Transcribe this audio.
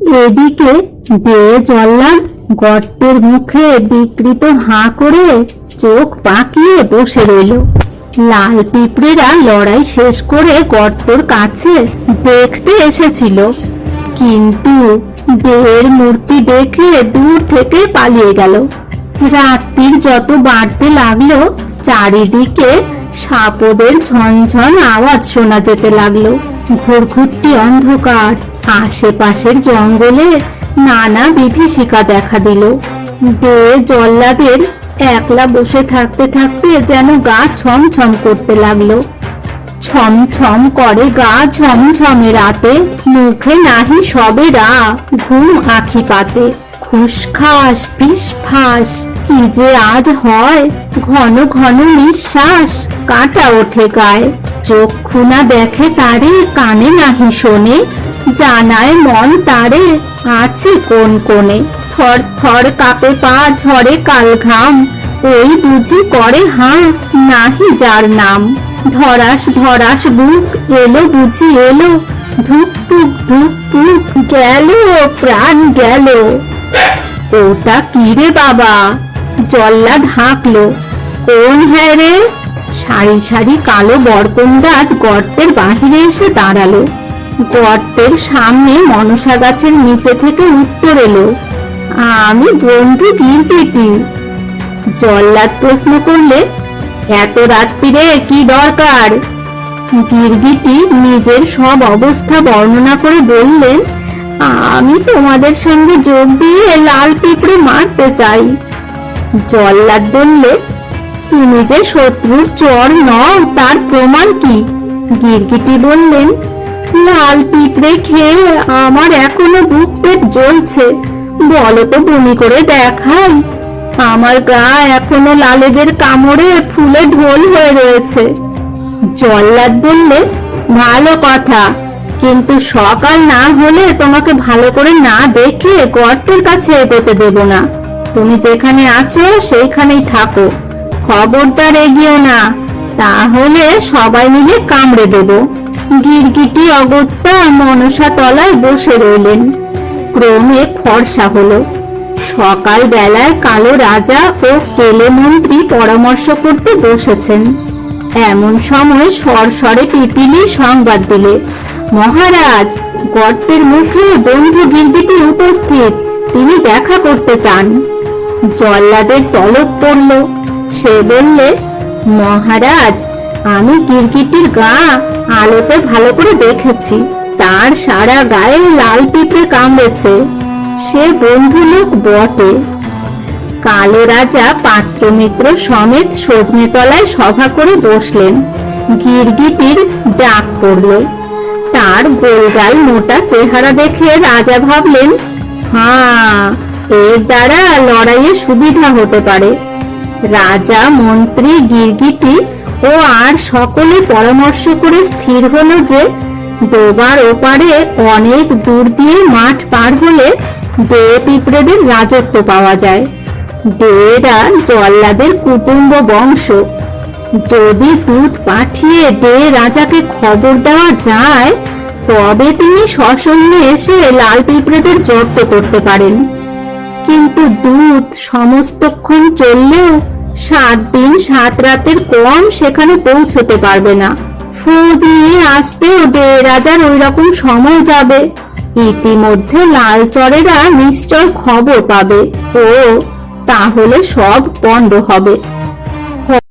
এদিকে বেয়ে জল্লাদ গর্তের মুখে বিকৃত হাঁ করে চোখ পাকিয়ে বসে রইল। লাল পিঁপড়েরা লড়াই শেষ করে গর্তর কাছে দেখতে এসেছিল। কিন্তু বেয়ের মূর্তি দেখে দূর থেকে পালিয়ে গেল। রাত্রির যত বাড়তে লাগল, চারিদিকে সাপদের ঝনঝন আওয়াজ শোনা যেতে লাগল। ঘুরঘুরটি অন্ধকার। আশেপাশের জঙ্গলে নানা বিভীষিকা দেখা দিল। ডে জল্লাদের একলা বসে থাকতে থাকতে যেন গা ছমছম করতে লাগল। ছমছম করে গা ঝমঝমে রাতে, মুখে নাহি সবে রা ঘুম আখি পাতে। খুশখাস ফিসফাস কি যে আজ হয়, ঘন ঘন নিঃশ্বাস কাটা ওঠে গায়ে। চক্ষু না দেখে তারে কানে নাহি শোনে জানায় মন তারে আছে কোন কোণে। থর থর কাপে পা ঝরে কাল ঘাম ওই বুঝি করে হাঁ, নাহি যার নাম। ধরাস ধরাস বুক এলো, বুঝি এলো, ধুক পুক ধুক পুক গেল, প্রাণ গেল। ওটা কি রে বাবা? জল্লাদ হাঁকলো। কোন হ্যাঁ রে? সারি সারি কালো বরকন্দাজ গর্তের বাহিরে এসে দাঁড়াল। গর্তের সামনে মনসা গাছের নিচে থেকে উত্তর এলো। আমি বন্ধু গিরগিটি জল্লাদ প্রশ্ন করলে, এত রাত্রিরে কি দরকার? গিরগিটি নিজের সব অবস্থা বর্ণনা করে বললেন, আমি তোমাদের সঙ্গে যোগ দিয়ে লাল পিঁপড়ে মারতে চাই। জল্লাদ বললে, তুমি যে শত্রুর চর নও, তার প্রমাণ কি? গিরগিটি বললেন লাল পিঁপড়ে খেয়ে আমার এখনও বুক পেট জ্বলছে। বলো তো বমি করে দেখাই। আমার গা এখনও লালেদের কামড়ে ফুলে ঢোল হয়ে রয়েছে। জল্লাদ বললে, ভালো কথা। কিন্তু সকাল না হলে তোমাকে ভালো করে না দেখে গর্তের কাছে এগোতে দেব না। তুমি যেখানে আছো সেইখানেই থাকো। খবরদার এগিয়েও না। তাহলে সবাই মিলে কামড়ে দেব। গিরগিটি অগত্যা মনসা তলায় বসে রইলেন। ক্রমে ফর্সা হলো। সকাল বেলায় কালো রাজা ও কেলে মন্ত্রী পরামর্শ করতে বসেছেন। এমন সময় সরসরে পিপিলি সংবাদ দিলে, মহারাজ, গর্তের মুখে বন্ধু গিরগিটি উপস্থিত, তিনি দেখা করতে চান। জল্লাদের তলব পড়ল। সে বললে, মহারাজ আমি গিরগিটির গা আলোতে ভালো করে দেখেছি। তার সারা গায়ে লাল পিঁপড়ে কামড়েছে। সে বন্ধু লোক বটে। কালো রাজা পাত্রমিত্র সমেত সজনে তলায় সভা করে বসলেন। গিরগিটির ডাক পড়ল। তার গোলগাল মোটা চেহারা দেখে রাজা ভাবলেন হ্যাঁ এর দ্বারা লড়াইয়ে সুবিধা হতে পারে। রাজা, মন্ত্রী, গিরগিটি ও আর সকলে পরামর্শ করে স্থির হলো যে ডোবার ওপারে অনেক দূর দিয়ে মাঠ পার হলে বে পিঁপড়েদের রাজত্ব পাওয়া যায়। ডেরা জল্লাদের কুটুম্ব বংশ। যদি দুধ পাঠিয়ে ডে রাজাকে খবর দেওয়া যায়, তবে তিনি সসম্মে এসে লাল পিঁপড়েদের জব্দ করতে পারেন। কিন্তু দুধ সমস্তক্ষণ চললেও সাত দিন, সাত রাতের কম সেখানে পৌঁছতে পারবে না। ফৌজ নিয়ে আসতেও দেড় রাজার ওই রকম সময় যাবে। ইতিমধ্যে লাল চরেরা নিশ্চয় খবর পাবে। ও, তাহলে সব বন্ধ হবে।